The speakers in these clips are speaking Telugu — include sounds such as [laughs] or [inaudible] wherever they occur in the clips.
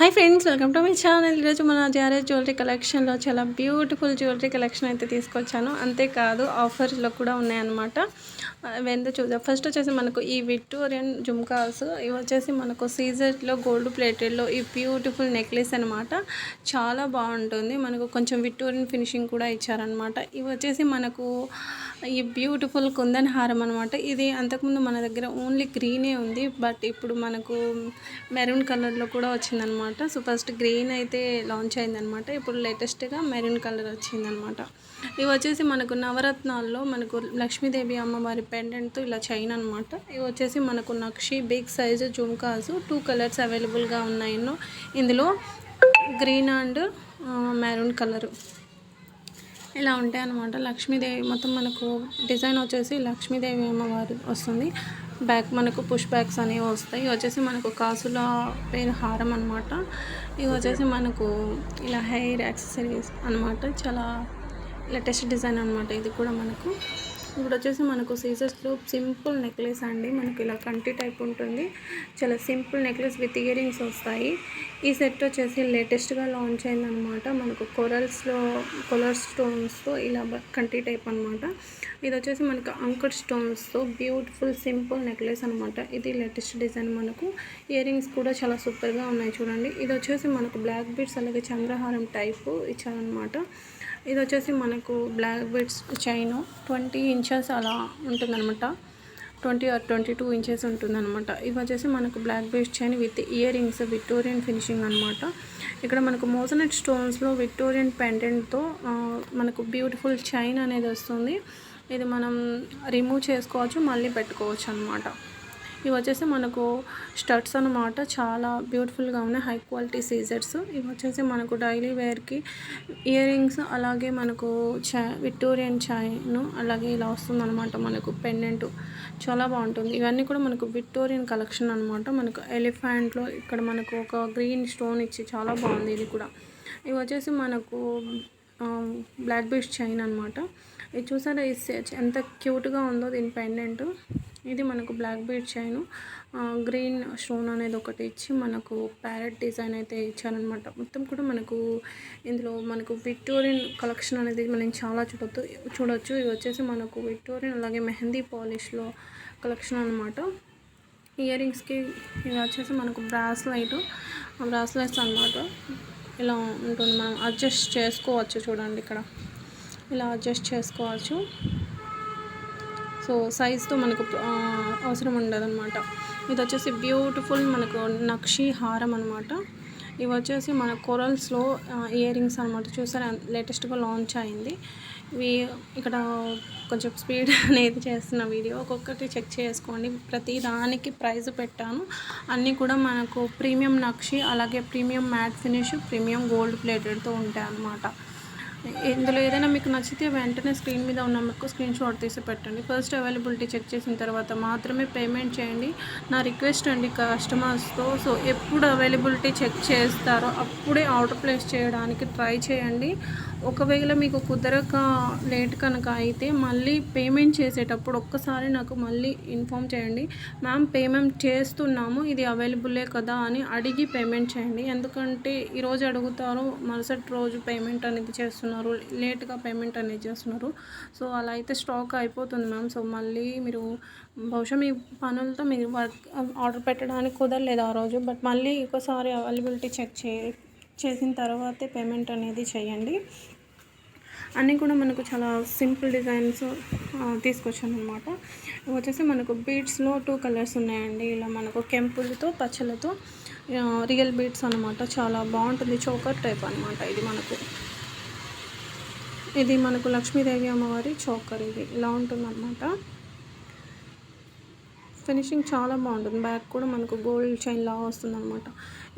Hi friends welcome to my channel ఈరోజు మన జారేజ్ జ్యువెలరీ కలెక్షన్లో చాలా బ్యూటిఫుల్ జ్యువెలరీ కలెక్షన్ అయితే తీసుకొచ్చాను. అంతేకాదు ఆఫర్స్లో కూడా ఉన్నాయన్నమాట. వెందు చూద్దాం. ఫస్ట్ వచ్చేసి మనకు ఈ విక్టోరియన్ జుమ్కాస్ ఇవి వచ్చేసి మనకు సీజర్లో గోల్డ్ ప్లేటెడ్లో ఈ బ్యూటిఫుల్ నెక్లెస్ అనమాట చాలా బాగుంటుంది. మనకు కొంచెం విక్టోరియన్ ఫినిషింగ్ కూడా ఇచ్చారనమాట ఇవి వచ్చేసి మనకు ఈ బ్యూటిఫుల్ కుందన్ హారం అనమాట ఇది అంతకుముందు మన దగ్గర ఓన్లీ గ్రీనే ఉంది. బట్ ఇప్పుడు మనకు మెరూన్ కలర్లో కూడా వచ్చిందనమాట సో ఫస్ట్ గ్రీన్ అయితే లాంచ్ అయిందనమాట. ఇప్పుడు లేటెస్ట్గా మెరూన్ కలర్ వచ్చిందనమాట. ఇవి వచ్చేసి మనకు నవరత్నాల్లో మనకు లక్ష్మీదేవి అమ్మవారి పెండెంట్తో ఇలా చైన్ అనమాట. ఇవి వచ్చేసి మనకు nakshi big size jhumkas two colours అవైలబుల్గా ఉన్నాయి ఇందులో గ్రీన్ అండ్ మెరూన్ కలరు ఇలా ఉంటాయి అనమాట లక్ష్మీదేవి మొత్తం మనకు డిజైన్ వచ్చేసి లక్ష్మీదేవి అమ్మవారు వస్తుంది. బ్యాక్ మనకు పుష్ బ్యాగ్స్ అనేవి వస్తాయి. ఇవి వచ్చేసి మనకు కాసుల పేరు హారం అనమాట ఇవి వచ్చేసి మనకు ఇలా హెయిర్ యాక్సెసరీస్ అనమాట చాలా లేటెస్ట్ డిజైన్ అనమాట ఇది కూడా మనకు. ఇప్పుడు వచ్చేసి మనకు సీజర్స్లో సింపుల్ నెక్లెస్ అండి. మనకు ఇలా కంటి టైప్ ఉంటుంది. చాలా సింపుల్ నెక్లెస్ విత్ ఇయరింగ్స్ వస్తాయి. ఈ సెట్ వచ్చేసి లేటెస్ట్గా లాంచ్ అయిందనమాట మనకు కొరల్స్లో కొలర్ స్టోన్స్తో ఇలా కంటి టైప్ అనమాట ఇది వచ్చేసి మనకు అంకర్ స్టోన్స్తో బ్యూటిఫుల్ సింపుల్ నెక్లెస్ అనమాట ఇది లేటెస్ట్ డిజైన్ మనకు. ఇయరింగ్స్ కూడా చాలా సూపర్గా ఉన్నాయి చూడండి. ఇది వచ్చేసి మనకు బ్లాక్ బీడ్స్ అలాగే చంద్రహారం టైపు ఇచ్చారనమాట ఇది వచ్చేసి మనకు black beads chain twenty inches అలా ఉంటుందన్నమాట. Twenty or twenty two inches ఉంటుందన్నమాట. ఇవి వచ్చేసి మనకు black based chain with earrings Victorian finishing అనమాట ఇక్కడ మనకు మోసనట్ స్టోన్స్లో విక్టోరియన్ పెండెంట్తో మనకు బ్యూటిఫుల్ చైన్ అనేది వస్తుంది. ఇది మనం రిమూవ్ చేసుకోవచ్చు మళ్ళీ పెట్టుకోవచ్చు అనమాట ఇవి వచ్చేసి మనకు స్టడ్స్ అనమాట చాలా బ్యూటిఫుల్గా ఉన్నాయి. హై క్వాలిటీ సీజర్స్ ఇవి వచ్చేసి మనకు డైలీ వేర్కి ఇయర్ రింగ్స్ అలాగే మనకు చా విక్టోరియన్ చైన్ అలాగే ఇలా వస్తుందన్నమాట మనకు పెండెంట్ చాలా బాగుంటుంది. ఇవన్నీ కూడా మనకు విక్టోరియన్ కలెక్షన్ అనమాట మనకు ఎలిఫెంట్లో ఇక్కడ మనకు ఒక గ్రీన్ స్టోన్ ఇచ్చి చాలా బాగుంది ఇది కూడా. ఇవి వచ్చేసి మనకు బ్లాక్ బీస్ట్ చైన్ అనమాట ఇది చూసారా? ఎంత క్యూట్గా ఉందో దీని పెండెంట్ ఇది మనకు black bead chain green stone అనేది ఒకటి ఇచ్చి మనకు ప్యారెట్ డిజైన్ అయితే ఇచ్చారనమాట మొత్తం కూడా మనకు ఇందులో మనకు విక్టోరియన్ కలెక్షన్ అనేది మనం చాలా చూడొచ్చు చూడొచ్చు. ఇది వచ్చేసి మనకు విక్టోరియన్ అలాగే మెహందీ పాలిష్లో కలెక్షన్ అనమాట ఇయర్ రింగ్స్కి ఇది వచ్చేసి మనకు బ్రాస్లైట్ బ్రాస్లైట్స్ అనమాట ఇలా ఉంటుంది. మనం అడ్జస్ట్ చేసుకోవచ్చు చూడండి ఇక్కడ. ఇలా అడ్జస్ట్ చేసుకోవచ్చు. సో సైజ్తో మనకు అవసరం ఉండదన్నమాట. ఇది వచ్చేసి బ్యూటిఫుల్ మనకు నక్షి హారం అనమాట ఇవి వచ్చేసి మన కొరల్స్లో ఇయర్ రింగ్స్ అనమాట చూసారా? లేటెస్ట్గా లాంచ్ అయింది. ఇవి ఇక్కడ కొంచెం స్పీడ్ [laughs] అనేది చేస్తున్న వీడియో. ఒక్కొక్కటి చెక్ చేసుకోండి. ప్రతి దానికి ప్రైజ్ పెట్టాను. అన్నీ కూడా మనకు ప్రీమియం నక్షి అలాగే premium matte finish premium gold ప్లేటెడ్తో ఉంటాయి అన్నమాట ఇందులో ఏదైనా మీకు నచ్చితే వెంటనే స్క్రీన్ మీద ఉన్న మీకు స్క్రీన్ షాట్ తీసి పెట్టండి. ఫస్ట్ అవైలబిలిటీ చెక్ చేసిన తర్వాత మాత్రమే పేమెంట్ చేయండి. నా రిక్వెస్ట్ అండి కస్టమర్స్తో. సో ఎప్పుడు అవైలబిలిటీ చెక్ చేస్తారో అప్పుడే ఆర్డర్ ప్లేస్ చేయడానికి ట్రై చేయండి. ఒకవేళ మీకు కుదరక లేట్ కనుక అయితే మళ్ళీ పేమెంట్ చేసేటప్పుడు ఒక్కసారి నాకు మళ్ళీ ఇన్ఫామ్ చేయండి. మ్యామ్ పేమెంట్ చేస్తున్నాము ఇది అవైలబులే కదా అని అడిగి పేమెంట్ చేయండి. ఎందుకంటే ఈరోజు అడుగుతారు మరుసటి రోజు పేమెంట్ అనేది చేస్తున్నారు లేట్గా పేమెంట్ అనేది చేస్తున్నారు. సో అలా అయితే స్టాక్ అయిపోతుంది మ్యామ్. సో మళ్ళీ మీరు బహుశా మీ పనులతో మీరు వర్క్ ఆర్డర్ పెట్టడానికి కుదరలేదు ఆ రోజు. బట్ మళ్ళీ ఒకసారి అవైలబిలిటీ చెక్ చే చేసిన తర్వాతే పేమెంట్ అనేది చేయండి. అన్నీ కూడా మనకు చాలా సింపుల్ డిజైన్స్ తీసుకొచ్చాను అనమాట వచ్చేసి మనకు బీడ్స్లో టూ కలర్స్ ఉన్నాయండి. ఇలా మనకు కెంపులతో పచ్చలతో రియల్ బీడ్స్ అనమాట చాలా బాగుంటుంది. చోకర్ టైప్ అనమాట ఇది మనకు. ఇది మనకు లక్ష్మీదేవి అమ్మవారి చోకర్ ఇది. ఇలా ఉంటుంది అనమాట ఫినిషింగ్ చాలా బాగుంటుంది. బ్యాక్ కూడా మనకు గోల్డ్ చైన్ లాగా వస్తుంది అనమాట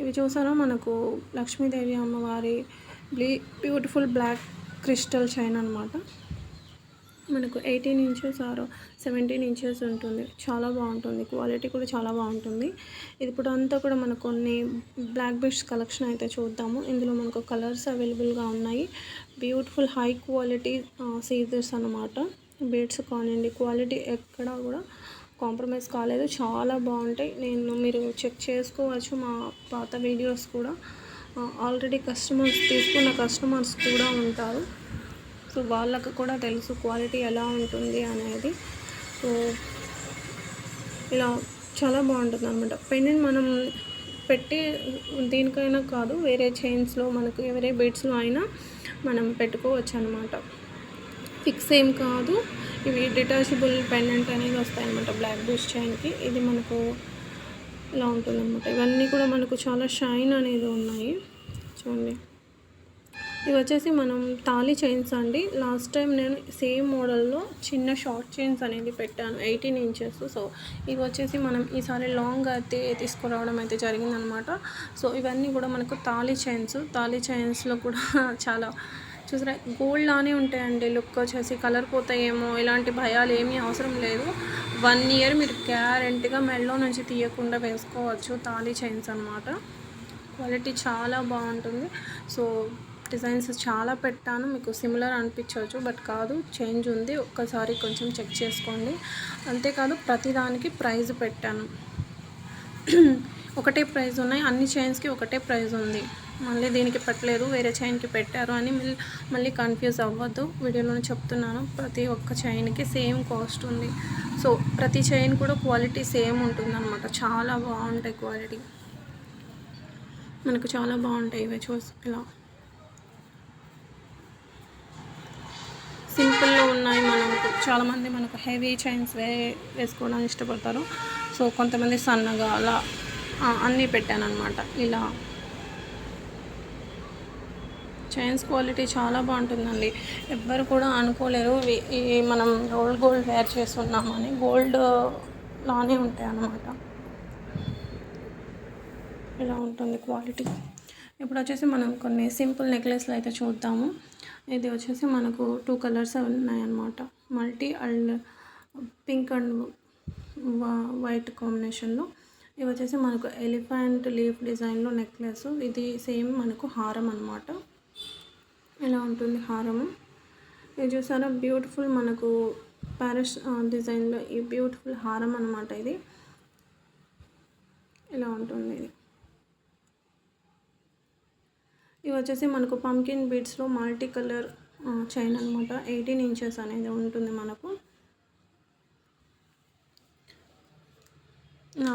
ఇవి చూసారా? మనకు లక్ష్మీదేవి అమ్మవారి బ్లీ బ్యూటిఫుల్ బ్లాక్ క్రిస్టల్ చైన్ అనమాట మనకు eighteen inches or seventeen inches ఉంటుంది. చాలా బాగుంటుంది. క్వాలిటీ కూడా చాలా బాగుంటుంది. ఇది ఇప్పుడు అంతా కూడా మనకు కొన్ని బ్లాక్ బెడ్స్ కలెక్షన్ అయితే చూద్దాము. ఇందులో మనకు కలర్స్ అవైలబుల్గా ఉన్నాయి. బ్యూటిఫుల్ హై క్వాలిటీ సీజర్స్ అనమాట బెడ్స్ కానివ్వండి క్వాలిటీ ఎక్కడ కూడా కాంప్రమైజ్ కాలేదు. చాలా బాగుంటాయి. నేను మీరు చెక్ చేసుకోవచ్చు మా పాత వీడియోస్ కూడా. ఆల్రెడీ కస్టమర్స్ తీసుకున్న కస్టమర్స్ కూడా ఉంటారు. సో వాళ్ళకు కూడా తెలుసు క్వాలిటీ ఎలా ఉంటుంది అనేది. సో ఇలా చాలా బాగుంటుంది అనమాట పెండెంట్ మనం పెట్టి దీనికైనా కాదు వేరే చైన్స్లో మనకు వేరే బెడ్స్లో అయినా మనం పెట్టుకోవచ్చు అనమాట ఫిక్స్ ఏం కాదు. ఇవి డిటాచబుల్ పెండెంట్ అనేది వస్తాయన్నమాట బ్లాక్ బీడ్స్ చైన్కి ఇది మనకు ఇలా ఉంటుందన్నమాట. ఇవన్నీ కూడా మనకు చాలా షైన్ అనేది ఉన్నాయి. చూడండి. ఇవి వచ్చేసి మనం తాళీ చైన్స్ అండి. లాస్ట్ టైం నేను సేమ్ మోడల్లో చిన్న షార్ట్ చైన్స్ అనేది పెట్టాను ఎయిటీన్ ఇంచెస్ సో ఇవి వచ్చేసి మనం ఈసారి లాంగ్ అయితే తీసుకురావడం అయితే జరిగిందనమాట సో ఇవన్నీ కూడా మనకు తాళీ చైన్స్ తాళీ చైన్స్లో కూడా [laughs] చాలా చూసారా? గోల్డ్ లానే ఉంటాయండి. లుక్ వచ్చేసి కలర్ పోతాయేమో ఇలాంటి భయాలు ఏమీ అవసరం లేదు. వన్ ఇయర్ మీరు గ్యారెంటీగా మెల్లో నుంచి తీయకుండా వేసుకోవచ్చు తాళీ చైన్స్ అనమాట క్వాలిటీ చాలా బాగుంటుంది. సో డిజైన్స్ చాలా పెట్టాను. మీకు సిమిలర్ అనిపించవచ్చు బట్ కాదు చేంజ్ ఉంది. ఒక్కసారి కొంచెం చెక్ చేసుకోండి. అంతేకాదు ప్రతిదానికి ప్రైజ్ పెట్టాను. ఒకటే ప్రైజ్ ఉన్నాయి. అన్ని చైన్స్కి ఒకటే ప్రైజ్ ఉంది. మళ్ళీ దీనికి పెట్టలేదు. వేరే చైన్కి పెట్టారు అని మళ్ళీ మళ్ళీ కన్ఫ్యూజ్ అవ్వద్దు. వీడియోలోనే చెప్తున్నాను. ప్రతి ఒక్క చైన్కి సేమ్ కాస్ట్ ఉంది. సో ప్రతి చైన్ కూడా క్వాలిటీ సేమ్ ఉంటుంది అనమాట చాలా బాగుంటాయి క్వాలిటీ మనకు చాలా బాగుంటాయి ఇవి చూసి ఇలా. సింపుల్లో ఉన్నాయి మనకు. చాలామంది మనకు హెవీ చైన్స్ వే వేసుకోవడానికి ఇష్టపడతారు. సో కొంతమంది సన్నగా అలా అన్నీ పెట్టాను అనమాట ఇలా. చైన్స్ క్వాలిటీ చాలా బాగుంటుందండి. ఎవ్వరు కూడా అనుకోలేరు. ఈ మనం రోల్ గోల్డ్ వేర్ చేస్తున్నామని. గోల్డ్ లానే ఉంటాయి అన్నమాట ఇలా ఉంటుంది క్వాలిటీ ఇప్పుడు వచ్చేసి మనం కొన్ని సింపుల్ నెక్లెస్లు అయితే చూద్దాము. ఇది వచ్చేసి మనకు టూ కలర్స్ ఉన్నాయన్నమాట. Multi and pink and white కాంబినేషన్లో ఇవి వచ్చేసి మనకు ఎలిఫెంట్ లీఫ్ డిజైన్లో నెక్లెస్. ఇది సేమ్ మనకు హారం అనమాట ఇలా ఉంటుంది హారము? ఇది చూసారా? బ్యూటిఫుల్ మనకు ప్యారిస్ డిజైన్లో ఈ బ్యూటిఫుల్ హారం అనమాట ఇది. ఇలా ఉంటుంది ఇది? ఇవి వచ్చేసి మనకు పంకిన్ బీడ్స్లో మల్టీ కలర్ చైన్ అనమాట ఎయిటీన్ ఇంచెస్ అనేది ఉంటుంది మనకు.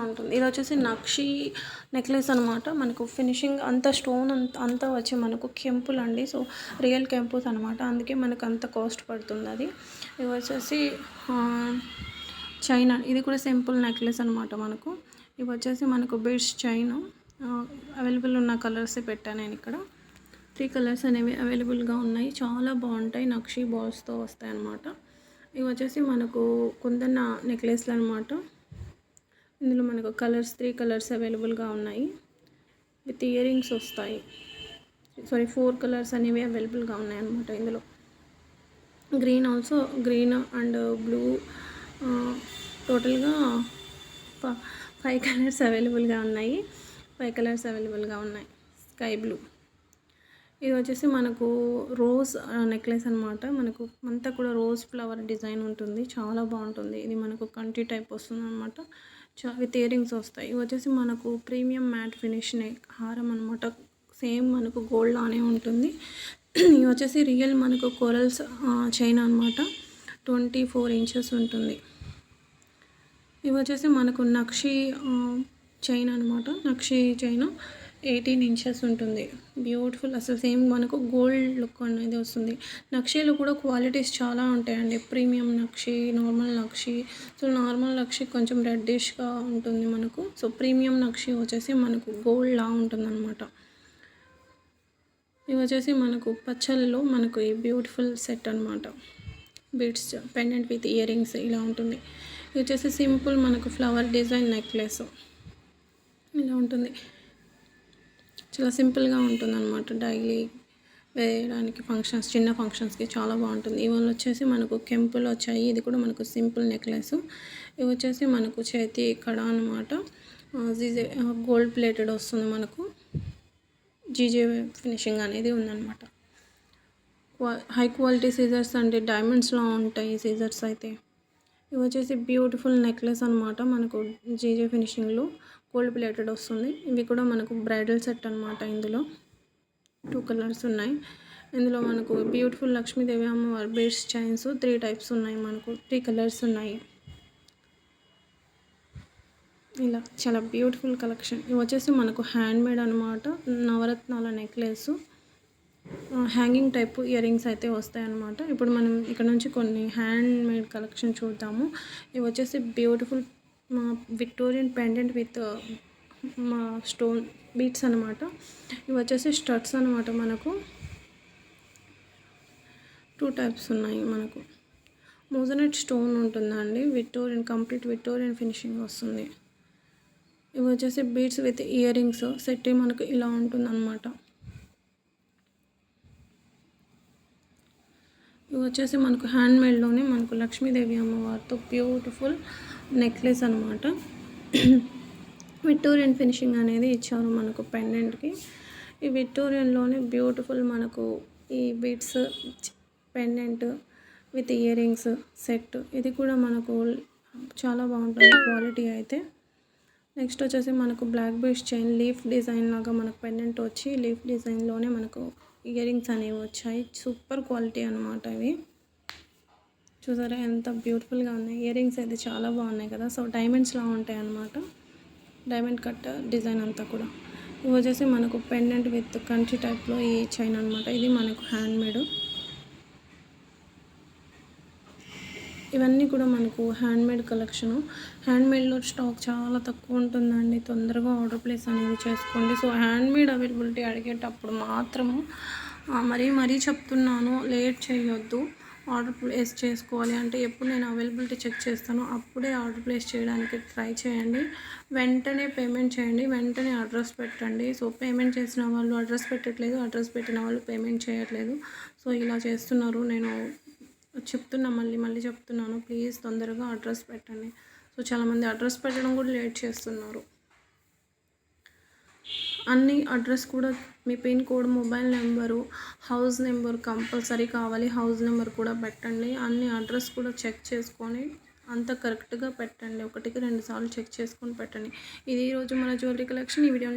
ఉంటుంది. ఇది వచ్చేసి నక్షి నెక్లెస్ అనమాట మనకు ఫినిషింగ్ అంత స్టోన్ అంత అంతా వచ్చి మనకు కెంపులు అండి. సో రియల్ కెంపుస్ అనమాట అందుకే మనకు అంత కాస్ట్ పడుతుంది అది. ఇది వచ్చేసి చైన్. ఇది కూడా సింపుల్ నెక్లెస్ అనమాట మనకు. ఇవి వచ్చేసి మనకు బీడ్స్ చైన్. అవైలబుల్ ఉన్న కలర్స్ పెట్టాను నేను ఇక్కడ. త్రీ కలర్స్ అనేవి అవైలబుల్గా ఉన్నాయి. చాలా బాగుంటాయి నక్షి బాల్స్తో వస్తాయి అన్నమాట ఇవి వచ్చేసి మనకు కుందన్న నెక్లెస్లు అనమాట ఇందులో మనకు కలర్స్ త్రీ కలర్స్ అవైలబుల్గా ఉన్నాయి. విత్ ఇయర్ రింగ్స్ వస్తాయి. సారీ ఫోర్ కలర్స్ అనేవి అవైలబుల్గా ఉన్నాయి అన్నమాట ఇందులో. Green also green and blue టోటల్గా ఫైవ్ కలర్స్ అవైలబుల్గా ఉన్నాయి. ఫైవ్ కలర్స్ అవైలబుల్గా ఉన్నాయి. Sky blue. ఇది వచ్చేసి మనకు రోజ్ నెక్లెస్ అనమాట మనకు అంతా కూడా రోజ్ ఫ్లవర్ డిజైన్ ఉంటుంది. చాలా బాగుంటుంది. ఇది మనకు కంటి టైప్ వస్తుంది అనమాట అవి విత్ ఇయరింగ్స్ వస్తాయి. ఇవి వచ్చేసి మనకు ప్రీమియం మ్యాట్ ఫినిష్ నెక్ హారం అనమాట సేమ్ మనకు గోల్డ్ లానే ఉంటుంది. ఇవి వచ్చేసి రియల్ మనకు కొరల్స్ చైన్ అనమాట ట్వంటీ ఫోర్ ఇంచెస్ ఉంటుంది. ఇవి వచ్చేసి మనకు నక్షి చైన్ అనమాట నక్షి చైన్ ఎయిటీన్ ఇంచెస్ ఉంటుంది. బ్యూటిఫుల్ అసలు సేమ్ మనకు గోల్డ్ లుక్ అనేది వస్తుంది. నక్షీలు కూడా క్వాలిటీస్ చాలా ఉంటాయండి. Premium nakshi normal nakshi. So normal nakshi కొంచెం రెడ్డిష్గా ఉంటుంది మనకు. సో ప్రీమియం నక్షి వచ్చేసి మనకు గోల్డ్లా ఉంటుంది అనమాట ఇవి వచ్చేసి మనకు పచ్చల్లో మనకు ఈ బ్యూటిఫుల్ సెట్ అనమాట beads pendant with earrings ఇలా ఉంటుంది. ఇది వచ్చేసి సింపుల్ మనకు ఫ్లవర్ డిజైన్ నెక్లెస్ ఇలా ఉంటుంది. చాలా సింపుల్గా ఉంటుంది అనమాట డైలీ వేయడానికి ఫంక్షన్స్ చిన్న ఫంక్షన్స్కి చాలా బాగుంటుంది. ఇవన్నీ వచ్చేసి మనకు కెంపులు వచ్చాయి. ఇది కూడా మనకు సింపుల్ నెక్లెస్. ఇవి వచ్చేసి మనకు చేతి కడ అనమాట జీజే గోల్డ్ ప్లేటెడ్ వస్తుంది మనకు. జీజే ఫినిషింగ్ అనేది ఉందన్నమాట. హై క్వాలిటీ సీజర్స్ అంటే డైమండ్స్లో ఉంటాయి సీజర్స్ అయితే. ఇవి వచ్చేసి బ్యూటిఫుల్ నెక్లెస్ అనమాట మనకు జీజే ఫినిషింగ్లో. గోల్డ్ ప్లేటెడ్ వస్తుంది. ఇవి కూడా మనకు బ్రైడల్ సెట్ అనమాట ఇందులో. టూ కలర్స్ ఉన్నాయి. ఇందులో మనకు బ్యూటిఫుల్ లక్ష్మీదేవి అమ్మవారి బేస్ చైన్స్ త్రీ టైప్స్ ఉన్నాయి మనకు. త్రీ కలర్స్ ఉన్నాయి. ఇలా చాలా బ్యూటిఫుల్ కలెక్షన్. ఇవి వచ్చేసి మనకు హ్యాండ్ మేడ్ అనమాట నవరత్నాల necklace. Hanging type earrings అయితే వస్తాయన్నమాట. ఇప్పుడు మనం ఇక్కడ నుంచి కొన్ని హ్యాండ్ మేడ్ కలెక్షన్ చూద్దాము. ఇవి వచ్చేసి బ్యూటిఫుల్ మా విక్టోరియన్ పెండెంట్ విత్ మా స్టోన్ బీట్స్ అనమాట ఇవి వచ్చేసి స్టడ్స్ అనమాట మనకు. టూ టైప్స్ ఉన్నాయి మనకు. మోజనెట్ స్టోన్ ఉంటుందండి. విక్టోరియన్ కంప్లీట్ విక్టోరియన్ ఫినిషింగ్ వస్తుంది. ఇవి వచ్చేసి beads with earrings set మనకు ఇలా ఉంటుంది ఇవి వచ్చేసి మనకు హ్యాండ్మేడ్లోనే మనకు లక్ష్మీదేవి అమ్మవారితో బ్యూటిఫుల్ నెక్లెస్ అనమాట విక్టోరియన్ ఫినిషింగ్ అనేది ఇచ్చారు మనకు పెండెంట్కి. ఈ విక్టోరియన్లోనే బ్యూటిఫుల్ మనకు ఈ beads pendant with earrings set ఇది కూడా మనకు చాలా బాగుంటుంది క్వాలిటీ అయితే. నెక్స్ట్ వచ్చేసి మనకు black beads chain leaf design లాగా మనకు పెండెంట్ వచ్చి లీఫ్ డిజైన్లోనే మనకు ఇయర్ రింగ్స్ అనేవి వచ్చాయి. సూపర్ క్వాలిటీ అనమాట ఇవి చూసారా ఎంత బ్యూటిఫుల్గా ఉన్నాయి. ఇయర్ రింగ్స్ అయితే చాలా బాగున్నాయి కదా. సో డైమండ్స్లా ఉంటాయి అన్నమాట. డైమండ్ కట్ డిజైన్ అంతా కూడా. ఇవి వచ్చేసి మనకు పెండెంట్ విత్ కంచి టైప్లో ఈ చైన్ అనమాట ఇది మనకు హ్యాండ్మేడ్ మేడ్ ఇవన్నీ కూడా మనకు హ్యాండ్మేడ్ కలెక్షను. హ్యాండ్మేడ్లో స్టాక్ చాలా తక్కువ ఉంటుందండి. తొందరగా ఆర్డర్ ప్లేస్ అనేది చేసుకోండి. సో హ్యాండ్మేడ్ అవైలబిలిటీ అడిగేటప్పుడు మాత్రము మరీ మరీ చెప్తున్నాను లేట్ చేయొద్దు. ఆర్డర్ ప్లేస్ చేసుకోవాలి. అంటే ఎప్పుడు నేను అవైలబిలిటీ చెక్ చేస్తానో అప్పుడే ఆర్డర్ ప్లేస్ చేయడానికి ట్రై చేయండి. వెంటనే పేమెంట్ చేయండి. వెంటనే అడ్రస్ పెట్టండి. సో పేమెంట్ చేసిన వాళ్ళు అడ్రస్ పెట్టట్లేదు. అడ్రస్ పెట్టిన వాళ్ళు పేమెంట్ చేయట్లేదు. సో ఇలా చేస్తున్నారు. నేను చెప్తున్నా మళ్ళీ మళ్ళీ చెప్తున్నాను. ప్లీజ్ తొందరగా అడ్రస్ పెట్టండి. సో చాలామంది అడ్రస్ పెట్టడం కూడా లేట్ చేస్తున్నారు. అన్ని అడ్రస్ కూడా మీ pin code mobile number house number compulsory కావాలి. హౌస్ నెంబర్ కూడా పెట్టండి. అన్ని అడ్రస్ కూడా చెక్ చేసుకొని అంత కరెక్ట్గా పెట్టండి. ఒకటికి రెండు సార్లు చెక్ చేసుకొని పెట్టండి. ఇది ఈరోజు మన జ్యువెలరీ కలెక్షన్. ఈ వీడియోని